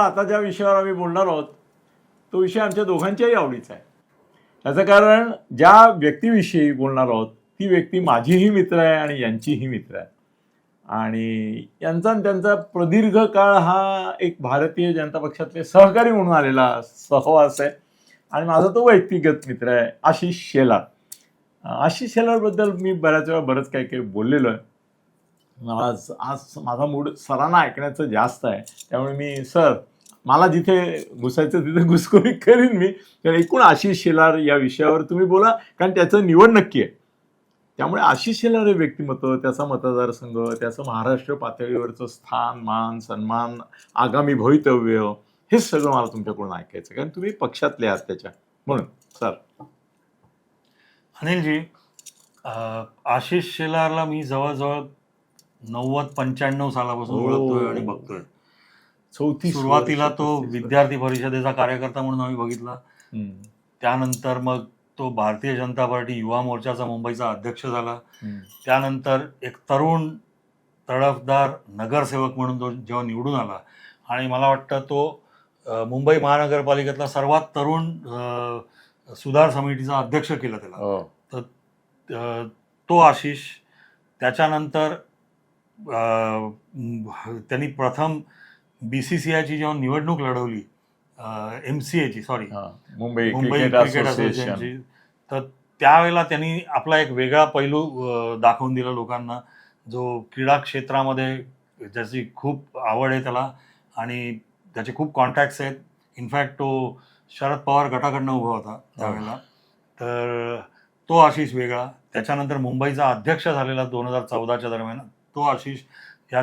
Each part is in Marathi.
आता ज्या विषयावर आम्ही बोलणार आहोत तो विषय आमच्या दोघांच्याही आवडीचा आहे. त्याचं कारण ज्या व्यक्तीविषयी बोलणार आहोत ती व्यक्ती माझीही मित्र आहे आणि यांचीही मित्र आहे. आणि यांचा आणि त्यांचा प्रदीर्घ काळ हा एक भारतीय जनता पक्षातले सहकारी म्हणून आलेला सहवास आहे. आणि माझा तो व्यक्तिगत मित्र आहे आशिष शेलार. आशिष शेलारबद्दल मी बऱ्याच वेळा बरंच काही काही बोललेलो आहे आज आज माझा मूड सरांना ऐकण्याचं जास्त आहे. त्यामुळे मी सर मला जिथे घुसायचं तिथे घुसखोरी करीन मी. तर एकूण आशिष शेलार या विषयावर तुम्ही बोला कारण त्याचं निवड नक्की आहे. त्यामुळे आशिष शेलार हे व्यक्तिमत्व त्याचा मतदारसंघ त्याचं महाराष्ट्र पातळीवरचं स्थान मान सन्मान आगामी भवितव्य हे सगळं मला तुमच्याकडून ऐकायचं कारण तुम्ही पक्षातले आहात त्याच्या. म्हणून सर. अनिलजी आशिष शेलारला मी जवळजवळ नव्वद पंच्याण्णव सालापासून हो. ओळखतोय आणि बघतोय. चौतीस सुरुवातीला तो. विद्यार्थी परिषदेचा कार्यकर्ता म्हणून आम्ही बघितला त्यानंतर मग तो भारतीय जनता पार्टी युवा मोर्चाचा मुंबईचा अध्यक्ष झाला. त्यानंतर एक तरुण तडफदार नगरसेवक म्हणून तो जेव्हा निवडून आला आणि मला वाटतं तो मुंबई महानगरपालिकेतला सर्वात तरुण सुधार समितीचा अध्यक्ष केला त्याला हो. अ, तो आशिष त्याच्यानंतर त्यांनी प्रथम बी सी सी आयची जेव्हा निवडणूक लढवली एम सी एची sorry Mumbai Mumbai cricket cricket association असोसिएशनची तर त्यावेळेला त्यांनी आपला एक वेगळा पैलू दाखवून दिला लोकांना जो क्रीडा क्षेत्रामध्ये ज्याची खूप आवड आहे त्याला आणि त्याचे खूप कॉन्टॅक्ट्स आहेत. इनफॅक्ट तो शरद पवार गटाकडनं उभा होता त्यावेळेला. तर तो आशिष वेगळा. त्याच्यानंतर मुंबईचा अध्यक्ष झालेला दोन हजार चौदाच्या दरम्यान तो आशिष. या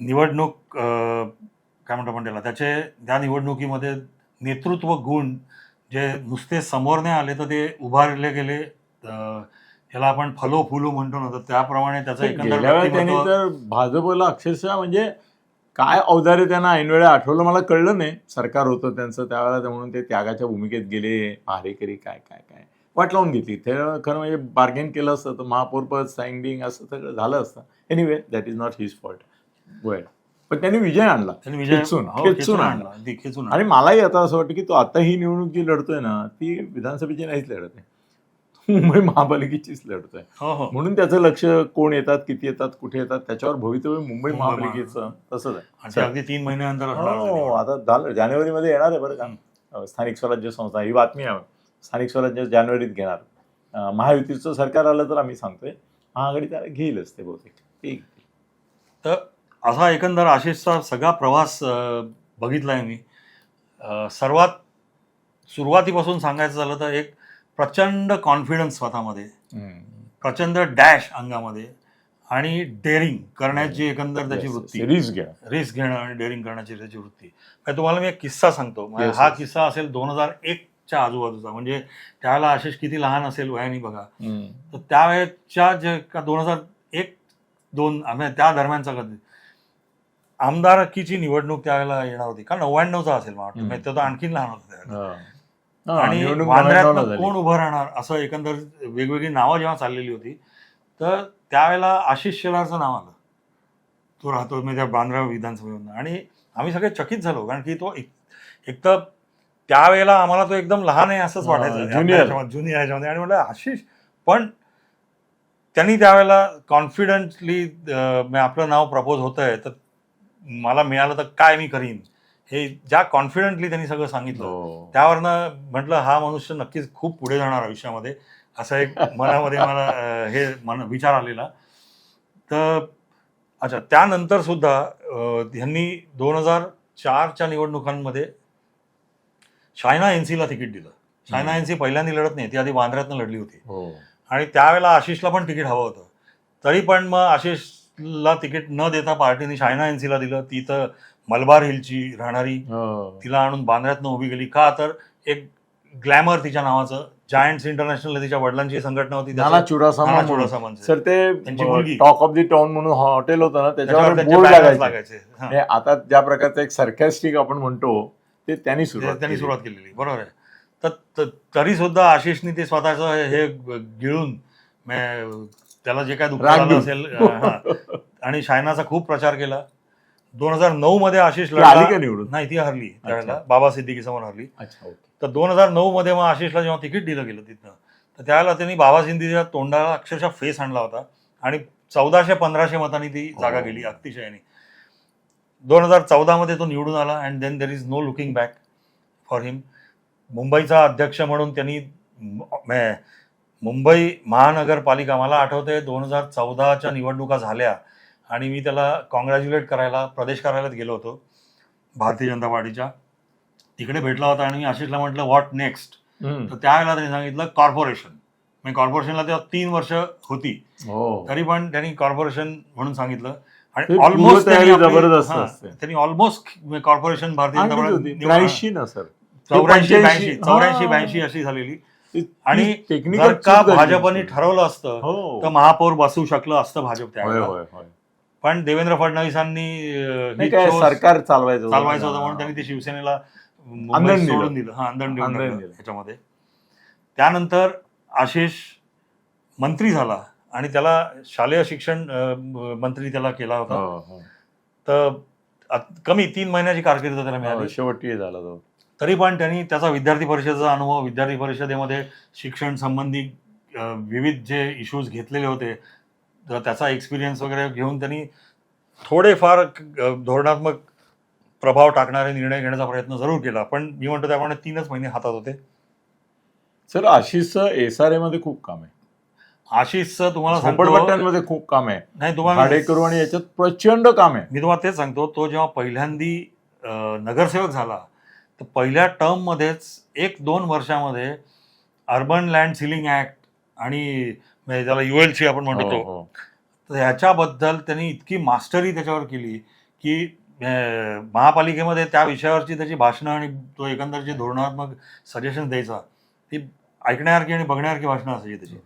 निवडणूक काय म्हणतो आपण त्याला त्याचे त्या निवडणुकीमध्ये नेतृत्व गुण जे नुसते समोर नाही आले तर ते उभारले गेले. याला आपण फलो फुलो म्हणतो ना तर त्याप्रमाणे त्याचं एकंदर तर भाजपला अक्षरशः म्हणजे काय अवधारे त्यांना ऐनवेळी आठवलं मला कळलं नाही. सरकार होतं त्यांचं त्यावेळेला म्हणून ते त्यागाच्या भूमिकेत गेले. पहारेकरी काय काय काय. वाट लावून घेतली. ते खरं म्हणजे बार्गेन केलं असतं तर महापौरपद सायंडिंग असं सगळं झालं असतं. Anyway that is not his fault वेळ पण त्यांनी विजय आणला. त्यांनी विजय खेचून. हो, खेचून खेचून आणला. अगदी खेचून आणि. मलाही आता असं वाटतं की तो आता ही निवडणूक जी लढतोय ना ती विधानसभेची नाहीच लढत आहे. मुंबई महापालिकेचीच लढतोय. हो हो. म्हणून त्याचं लक्ष कोण येतात किती येतात कुठे येतात त्याच्यावर भवितव्य मुंबई मुंबई महापालिकेचं तसंच आणि आहे अगदी तीन महिन्यानंतर असणार हो आहे. आता झालं. जानेवारीमध्ये येणार आहे बरं का. अं, स्थानिक स्वराज्य संस्था ही बातमी आहे. स्थानिक स्वराज्य जानेवारीत घेणार. अं, महायुतीचं सरकार आलं तर आम्ही सांगतोय. महाआघाडी त्याला घेईलच ते बहुतेक. ठीक तर असा एकंदर आशिषचा सगळा प्रवास अ, बघितलाय मी. सर्वात सुरुवातीपासून सांगायचं झालं तर एक प्रचंड कॉन्फिडन्स स्वतःमध्ये प्रचंड डॅश अंगामध्ये आणि डेअरिंग करण्याची एकंदर त्याची वृत्ती. घ्या रिस्क घेणं. आणि डेअरिंग करण्याची त्याची वृत्ती. म्हणजे तुम्हाला मी एक किस्सा सांगतो. म्हणजे हा. किस्सा असेल दोन हजार एकच्या आजूबाजूचा. म्हणजे त्यावेळेला आशिष किती लहान असेल वयाने बघा. तर त्यावेळेच्या जे का दोन हजार एक दोन त्या दरम्यानचा कधी आमदारकीची निवडणूक त्यावेळेला येणार होती का नव्याण्णवचा असेल मला वाटतं. म्हणजे तो तर आणखीन लहान होता त्यावेळेला. आणि निवडणूक वांद्र्यातनं 99 झाली. कोण उभं राहणार असं एकंदर वेगवेगळी नावं जेव्हा चाललेली होती तर त्यावेळेला आशिष शेलारचं नाव आलं तो राहतो म्हणजे त्या बांद्रा विधानसभेमधनं आणि आम्ही सगळे चकित झालो कारण की तो एक एक तर त्यावेळेला आम्हाला तो एकदम लहान आहे असंच वाटायचं junior. ज्युनियर ह्याच्यामध्ये आणि म्हटलं आशिष पण त्यांनी त्यावेळेला कॉन्फिडंटली आपलं नाव प्रपोज होत आहे तर मला मिळालं तर काय मी करीन? हे ज्या कॉन्फिडंटली त्यांनी सगळं सांगितलं हो. त्यावरनं म्हटलं हा मनुष्य नक्कीच खूप पुढे जाणार आयुष्यामध्ये. असा एक मनामध्ये मला हे मन विचार आलेला. तर अच्छा त्यानंतर सुद्धा ह्यांनी दोन हजार चारच्या निवडणुकांमध्ये शायना एनसीला तिकीट दिलं. शायना एनसी पहिल्यांदा लढत नाही ती आधी वांद्र्यातनं लढली होती. हो. आणि त्यावेळेला आशिषला पण तिकीट हवं होतं. तरी पण मग आशिषला तिकीट न देता पार्टीने शायना एनसीला दिलं ती तर मलबार हिलची राहणारी हो. तिला आणून बांद्र्यातनं उभी केली का तर एक ग्लॅमर तिच्या नावाचं जायंट्स इंटरनॅशनल तिच्या वडिलांची संघटना होती नाना चुडासामा. चुडासामा. सर. ते टॉक ऑफ दी टाउन म्हणून हॉटेल होतं ना त्याच्यावर त्याच्यावर त्यांचे बोर्ड लागायचे आता ज्या प्रकारचं एक सरकॅस्टिक आपण म्हणतो ते त्यांनी सुरुवात त्यांनी. सुरुवात केलेली बरोबर आहे तर तरी सुद्धा आशिषनी ते स्वतःचं हे गिळून त्याला जे काय दुःख. असेल. आणि शायनाचा खूप प्रचार केला दोन हजार नऊ मध्ये आशिष लढला निवडून नाही ती हरली त्यावेळेला. बाबा सिद्दीकी समोर हरली तर दोन हजार नऊ मध्ये मग आशिषला जेव्हा तिकीट दिलं गेलं तिथनं तर त्यावेळेला त्यांनी बाबा सिंधीच्या तोंडाला अक्षरशः फेस आणला होता आणि चौदाशे पंधराशे मतांनी ती जागा हो. गेली अतिशयाने दोन हजार चौदामध्ये तो निवडून आला and then there is no looking back for him मुंबईचा अध्यक्ष म्हणून त्यांनी मुंबई महानगरपालिका मला आठवतंय दोन हजार चौदाच्या निवडणुका झाल्या आणि मी त्याला कॉंग्रॅच्युलेट करायला प्रदेश कार्यालयात गेलो होतो भारतीय जनता पार्टीच्या. तिकडे भेटला होता आणि मी आशिषला म्हटलं व्हॉट नेक्स्ट. तर त्यावेळेला त्यांनी सांगितलं कॉर्पोरेशन म्हणजे कॉर्पोरेशनला तेव्हा तीन वर्ष होती. हो. तरी पण त्यांनी कॉर्पोरेशन म्हणून सांगितलं. आणि ऑलमोस्ट. त्यांनी almost corporation Bharatiya Janata party चौऱ्याऐंशी 85, ब्याऐंशी चौऱ्याऐंशी. ब्याऐंशी अशी झालेली. आणि जर का भाजपने. ठरवलं असतं हो तर महापौर बसू शकलं असतं भाजप त्यावेळेला होय पण देवेंद्र फडणवीसांनी सरकार चालवायचं होतं. चालवायचं होतं म्हणून त्यांनी ते शिवसेनेला. सोडून दिलं हा दिलं. ह्याच्यामध्ये त्यानंतर आशिष मंत्री झाला आणि त्याला शालेय शिक्षण मंत्री त्याला केला होता हो, हो. तर कमी तीन महिन्याची कारकीर्द त्याला हो, मिळाली शेवटी झाला तो तरी पण त्यांनी त्याचा विद्यार्थी परिषदेचा अनुभव विद्यार्थी परिषदेमध्ये शिक्षण संबंधी विविध जे इश्यूज घेतलेले होते तर त्याचा एक्सपिरियन्स वगैरे घेऊन त्यांनी थोडेफार धोरणात्मक प्रभाव टाकणारे निर्णय घेण्याचा प्रयत्न जरूर केला. पण मी म्हणतो त्याप्रमाणे तीनच महिने हातात होते. सर आशिषचं एस आर ए मध्ये खूप काम आहे. आशिषचं तुम्हाला झोपडपट्ट्यांमध्ये खूप काम आहे. नाही तुम्हाला आणि याच्यात प्रचंड काम आहे. मी तुम्हाला तेच सांगतो तो जेव्हा पहिल्यांदी नगरसेवक झाला तर पहिल्या टर्ममध्येच एक दोन वर्षामध्ये अर्बन लँड सिलिंग ऍक्ट आणि म्हणजे ज्याला युएलसी आपण म्हणतो हो, तो हो. तर ह्याच्याबद्दल त्यांनी इतकी मास्टरी त्याच्यावर केली की महापालिकेमध्ये त्या विषयावरची त्याची भाषणं आणि तो एकंदर जे धोरणात्मक सजेशन द्यायचा ती ऐकण्यासारखी आणि बघण्यासारखी भाषणं असायची त्याची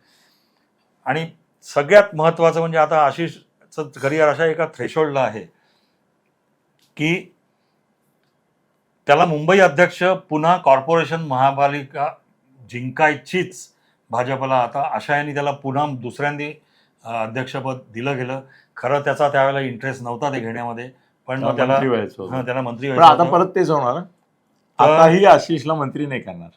आणि सगळ्यात महत्त्वाचं म्हणजे आता आशिषचं करिअर अशा एका थ्रेशोल्डला आहे की त्याला मुंबई अध्यक्ष पुन्हा कॉर्पोरेशन महापालिका जिंकायचीच भाजपला आता आशयाने त्याला पुन्हा दुसऱ्यांदी अध्यक्षपद दिलं गेलं खरं त्याचा त्यावेळेला इंटरेस्ट नव्हता ते घेण्यामध्ये पण त्याला. हा, त्याला मंत्री आता. परत तेच होणार आताही आशिषला मंत्री नाही करणार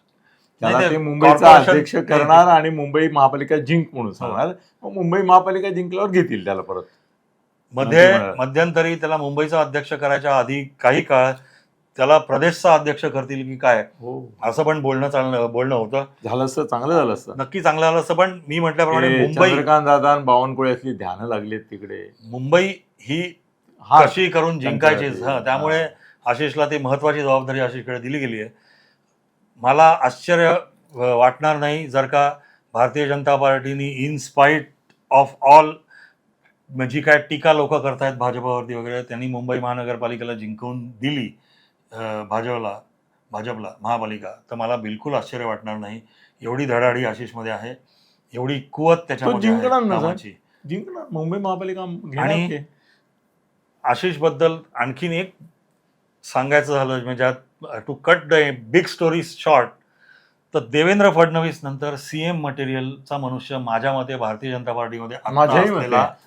त्याला ते मुंबईचा अध्यक्ष करणार आणि मुंबई महापालिका जिंक म्हणून सांगणार मग मुंबई महापालिका जिंकल्यावर घेतील त्याला परत मध्ये. मध्यंतरी त्याला मुंबईचा अध्यक्ष करायच्या आधी काही काळ त्याला प्रदेशचा अध्यक्ष करतील की काय? हो. असं पण बोलणं चालणं बोलणं होतं. झालं असतं चांगलं झालं असतं. नक्की चांगलं आलं असं पण मी म्हटल्याप्रमाणे मुंबई चंद्रकांत दादा आणि बावनकुळे असली ध्यानं लागलीत तिकडे. मुंबई ही हा. कशी करून जिंकायचीच. त्यांच्यासाठी. हा त्यामुळे आशिषला ती महत्वाची जबाबदारी आशिषकडे दिली गेली आहे. मला आश्चर्य अ, वाटणार नाही जर का भारतीय जनता पार्टीनी इन स्पाईट ऑफ ऑल जी काय टीका लोक करतायत भाजपावरती वगैरे त्यांनी मुंबई महानगरपालिकेला जिंकवून दिली. भाजपला भाजपला महापालिका तर मला बिलकुल आश्चर्य वाटणार नाही एवढी धडाडी आशिषमध्ये आहे एवढी कुवत त्याच्यामध्ये जिंकणार मुंबई महापालिका आणि ते. आशिषबद्दल आणखीन एक सांगायचं झालं म्हणजे to cut the big story short तर देवेंद्र फडणवीस नंतर सीएम मटेरियलचा मनुष्य माझ्या मते भारतीय जनता पार्टीमध्ये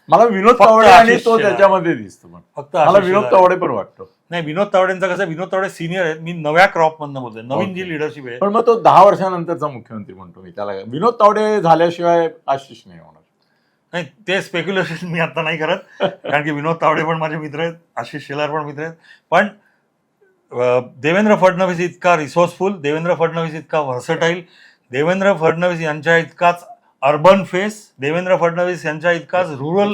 मला विनोद तावडे आणि तो. त्याच्यामध्ये दिसतो फक्त मला विनोद. तावडे पण वाटतो नाही विनोद तावडेंचा कसं विनोद तावडे सिनियर आहेत. मी नव्या क्रॉप मधनं बोलतोय. नवीन. जी लिडरशिप आहे. पण मग तो दहा वर्षानंतरचा मुख्यमंत्री म्हणतो मी. त्याला विनोद तावडे झाल्याशिवाय आशिष नाही होणार. नाही ते स्पेक्युलेशन मी आता नाही करत. कारण की विनोद तावडे पण माझे मित्र आहेत. आशिष शेलार पण मित्र आहेत. पण देवेंद्र फडणवीस इतका रिसोर्सफुल देवेंद्र फडणवीस इतका व्हर्सटाईल देवेंद्र फडणवीस यांच्या इतकाच अर्बन फेस देवेंद्र फडणवीस यांच्या इतकाच रुरल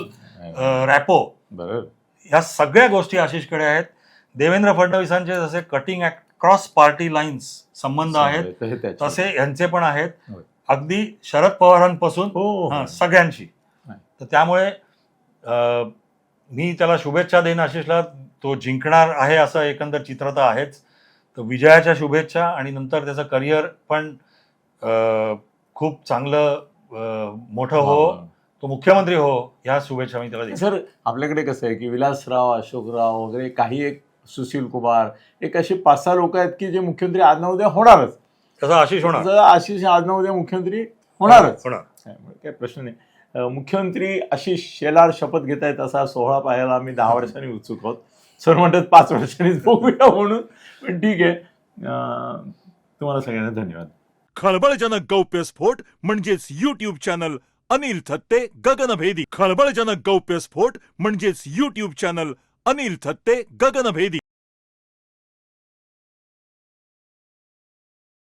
रॅपो ह्या सगळ्या गोष्टी आशिषकडे आहेत. देवेंद्र फडणवीसांचे जसे कटिंग क्रॉस पार्टी लाईन्स संबंध आहेत तसे यांचे पण आहेत. अगदी शरद पवारांपासून हो हा, सगळ्यांची नाही. तर त्यामुळे मी त्याला शुभेच्छा देईन आशिषला तो जिंकणार आहे असं एकंदर चित्र तर आहेच. तर विजयाच्या शुभेच्छा आणि नंतर त्याचं करिअर पण खूप चांगलं मोठं हो. तो मुख्यमंत्री हो ह्या शुभेच्छा मी त्याला सर आपल्याकडे कसं आहे की विलासराव अशोकराव वगैरे काही एक सुशील कुमार एक असे पाच सहा लोक आहेत की जे मुख्यमंत्री आज ना उद्या होणारच. तसं आशिष होणार. आशिष आज ना उद्या मुख्यमंत्री होणारच. होणार. काय प्रश्न नाही. मुख्यमंत्री आशिष शेलार शपथ घेत आहेत असा सोहळा पाहायला आम्ही दहा वर्षांनी उत्सुक आहोत. सर म्हणतात पाच वर्षांनीच बघूया म्हणून. पण ठीक आहे. तुम्हाला सगळ्यांना धन्यवाद. खळबळजनक गौप्यस्फोट म्हणजेच युट्यूब चॅनल अनिल थत्ते गगनभेदी. खळबळजनक गौप्यस्फोट म्हणजेच युट्यूब चॅनल अनिल थत्ते गगनभेदी.